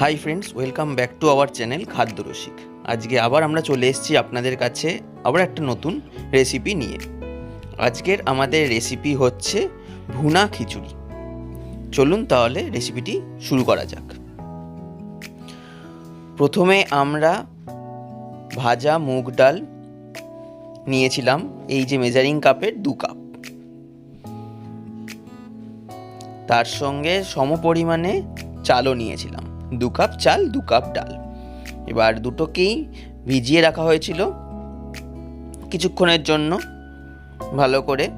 Hi friends welcome back to our channel খাদ্য রসিক আজকে আবার আমরা চলে এসেছি আপনাদের কাছে আবার একটা নতুন রেসিপি নিয়ে। আজকের আমাদের রেসিপি হচ্ছে ভুনা খিচুড়ি। চলুন তাহলে রেসিপিটি শুরু করা যাক। প্রথমে আমরা ভাজা মুগ ডাল নিয়েছিলাম, এই যে মেজারিং কাপের দু কাপ তার সঙ্গে সমপরিমাণে চালও নিয়েছিলাম। দু কাপ চাল, দু কাপ ডাল। এবার দুটোকেই ভিজিয়ে রাখা হয়েছিল কিছুক্ষণের জন্য ভালো করে।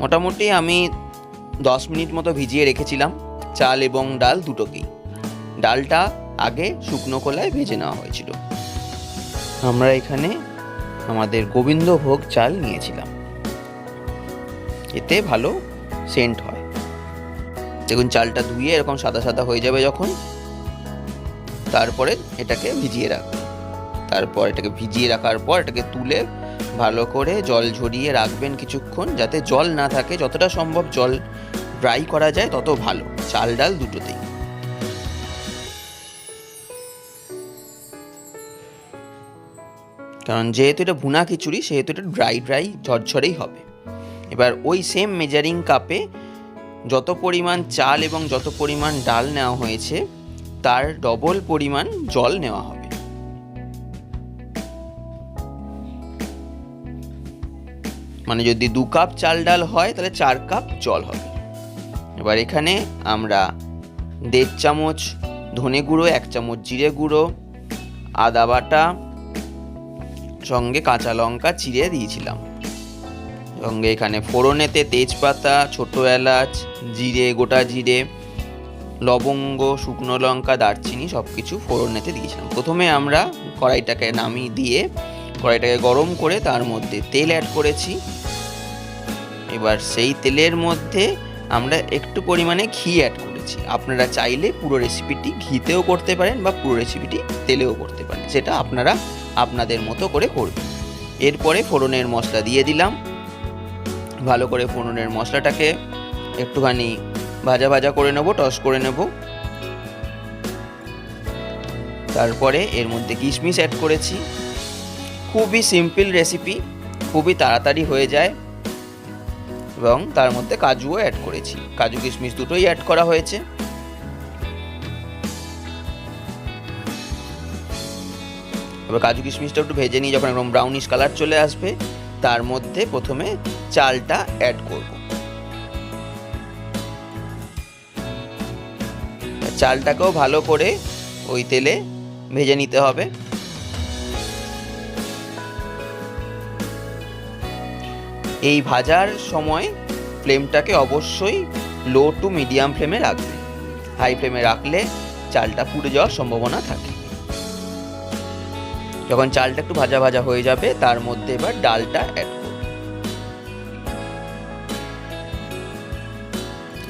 মোটামুটি আমি দশ মিনিট মতো ভিজিয়ে রেখেছিলাম চাল এবং ডাল দুটোকেই। ডালটা আগে শুকনো কলায় ভেজে নেওয়া হয়েছিল। আমরা এখানে আমাদের গোবিন্দভোগ চাল নিয়েছিলাম। এতে ভালো সেন্ট হয়। দেখুন, চালটা ধুয়ে এরকম সাদা সাদা হয়ে যাবে যখন। তারপরে এটাকে ভিজিয়ে রাখবেন তারপর এটাকে ভিজিয়ে রাখার পর এটাকে তুলে ভালো করে জল ঝরিয়ে রাখবেন কিছুক্ষণ যাতে জল না থাকে। যতটা সম্ভব জল ড্রাই করা যায়, তত ভালো। চাল ডাল দুটোতেই। কারণ যেহেতু এটা ভুনা খিচুড়ি, সেহেতু এটা ড্রাই ড্রাই ঝরঝরেই হবে। এবার ওই সেম মেজারিং কাপে যত পরিমাণ চাল এবং যত পরিমাণ ডাল নেওয়া হয়েছে, তার ডবল পরিমাণ জল নেওয়া হবে। মানে যদি দু কাপ চাল ডাল হয়, তাহলে চার কাপ জল হবে। এবার এখানে আমরা দেড় চামচ ধনে গুঁড়ো, এক চামচ জিরে গুঁড়ো, আদা বাটা, সঙ্গে কাঁচা লঙ্কা চিড়ে দিয়েছিলাম। সঙ্গে এখানে ফোড়নেতে তেজপাতা, ছোট এলাচ, জিরে, গোটা জিরে, লবঙ্গ, শুকনো লঙ্কা, দারচিনি সব কিছু ফোড়নেতে দিয়েছিলাম। প্রথমে আমরা কড়াইটাকে নামিয়ে দিয়ে কড়াইটাকে গরম করে তার মধ্যে তেল অ্যাড করেছি। এবার সেই তেলের মধ্যে আমরা একটু পরিমাণে ঘি অ্যাড করেছি। আপনারা চাইলে পুরো রেসিপিটি ঘিতেও করতে পারেন বা পুরো রেসিপিটি তেলেও করতে পারেন। সেটা আপনারা আপনাদের মতো করে করবেন। এরপরে ফোড়নের মশলা দিয়ে দিলাম। ভালো করে ফোড়নের মশলাটাকে একটুখানি ভাজা ভাজা করে নেব, টস করে নেব। তারপরে এর মধ্যে কিশমিশ অ্যাড করেছি। খুবই সিম্পল রেসিপি খুবই তাড়াতাড়ি হয়ে যায়। এবং তার মধ্যে কাজুও অ্যাড করেছি। কাজু, কিশমিশ দুটোই অ্যাড করা হয়েছে। এবার কাজু, কিশমিশটা একটু ভেজে নিই, যখন এরকম ব্রাউনিশ কালার চলে আসবে। তার মধ্যে প্রথমে চালটা অ্যাড করব। চালটাকেও ভালো করে ওই তেলে ভেজে নিতে হবে। এই ভাজার সময় ফ্লেমটাকে অবশ্যই লো টু মিডিয়াম ফ্লেমে রাখবে। হাই ফ্লেমে রাখলে চালটা পুড়ে যাওয়ার সম্ভাবনা থাকে। যখন চালটা একটু ভাজা ভাজা হয়ে যাবে, তার মধ্যে এবার ডালটা অ্যাড করব।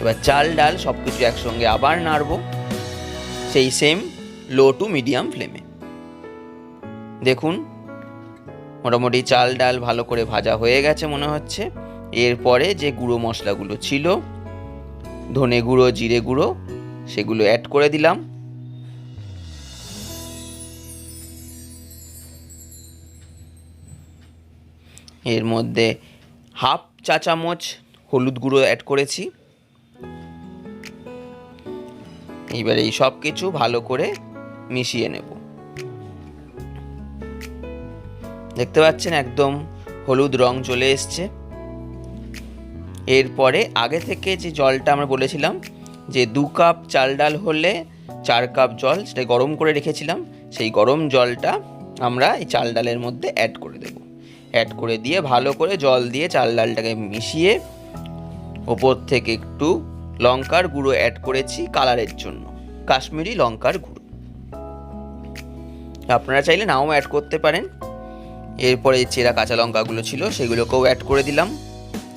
এবার চাল, ডাল সব কিছু একসঙ্গে আবার নাড়ব, সেই সেম লো টু মিডিয়াম ফ্লেমে দেখুন, মোটামুটি চাল, ডাল ভালো করে ভাজা হয়ে গেছে মনে হচ্ছে। এরপরে যে গুঁড়ো মশলাগুলো ছিল, ধনে গুঁড়ো, জিরে গুঁড়ো, সেগুলো অ্যাড করে দিলাম। এর মধ্যে হাফ চা চামচ হলুদ গুঁড়ো অ্যাড করেছি। এইবার এই সব কিছু ভালো করে মিশিয়ে নেব। দেখতে পাচ্ছেন একদম হলুদ রং চলে এসছে। এরপরে আগে থেকে যে জলটা আমরা বলেছিলাম, যে দু কাপ চাল ডাল হলে চার কাপ জল, সেটা গরম করে রেখেছিলাম, সেই গরম জলটা আমরা এই চাল ডালের মধ্যে অ্যাড করে দেব। অ্যাড করে দিয়ে ভালো করে জল দিয়ে চাল ডালটাকে মিশিয়ে ওপর থেকে একটু লঙ্কার গুঁড়ো অ্যাড করেছি কালারের জন্য। কাশ্মীরি লঙ্কার গুঁড়ো। আপনারা চাইলে নাও অ্যাড করতে পারেন। এরপরে চেরা কাঁচা লঙ্কাগুলো ছিল, সেগুলোকেও অ্যাড করে দিলাম।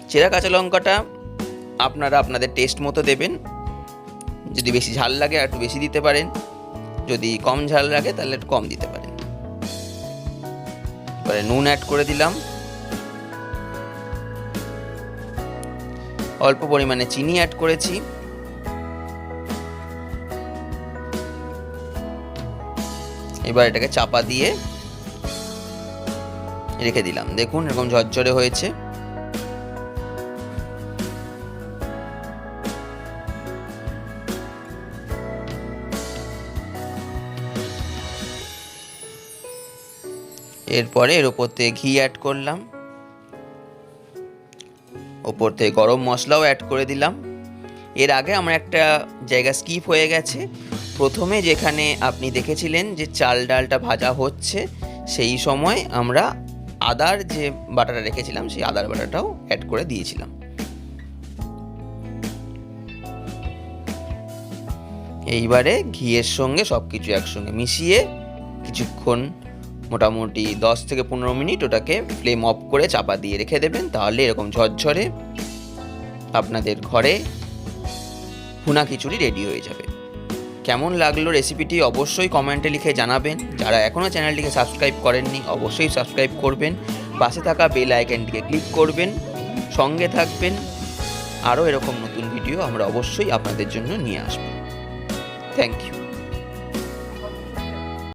চেরা কাঁচা লঙ্কাটা আপনারা আপনাদের টেস্ট মতো দেবেন। যদি বেশি ঝাল লাগে, আর একটু বেশি দিতে পারেন। যদি কম ঝাল লাগে, তাহলে একটু কম দিতে পারেন। এবারে নুন অ্যাড করে দিলাম। অল্প পরিমাণে চিনি অ্যাড করেছি। এবার এটাকে চাপা দিয়ে রেখে দিলাম। দেখুন এরকম ঝরঝরে হয়েছে। এরপরে এর ওপর ঘি অ্যাড করলাম। ওপর থেকে গরম মশলাও অ্যাড করে দিলাম। এর আগে আমার একটা জায়গা স্কিপ হয়ে গেছে। প্রথমে যেখানে আপনি দেখেছিলেন যে চাল ডালটা ভাজা হচ্ছে, সেই সময় আমরা আদার যে বাটাটা রেখেছিলাম, সেই আদার বাটাটাও অ্যাড করে দিয়েছিলাম। এইবারে ঘিয়ের সঙ্গে সব কিছু একসঙ্গে মিশিয়ে কিছুক্ষণ মোটামুটি দশ থেকে পনেরো মিনিট ওটাকে ফ্লেম অফ করে চাপা দিয়ে রেখে দেবেন, তাহলে এরকম ঝরঝরে আপনাদের ঘরে ভুনা খিচুড়ি রেডি হয়ে যাবে। কেমন লাগল রেসিপিটি অবশ্যই কমেন্টে লিখে জানাবেন। যারা এখনও চ্যানেলটিকে সাবস্ক্রাইব করেননি, অবশ্যই সাবস্ক্রাইব করবেন। পাশে থাকা বেল আইকনটিকে ক্লিক করবেন। সঙ্গে থাকবেন। আরও এরকম নতুন ভিডিও আমরা অবশ্যই আপনাদের জন্য নিয়ে আসব। Thank you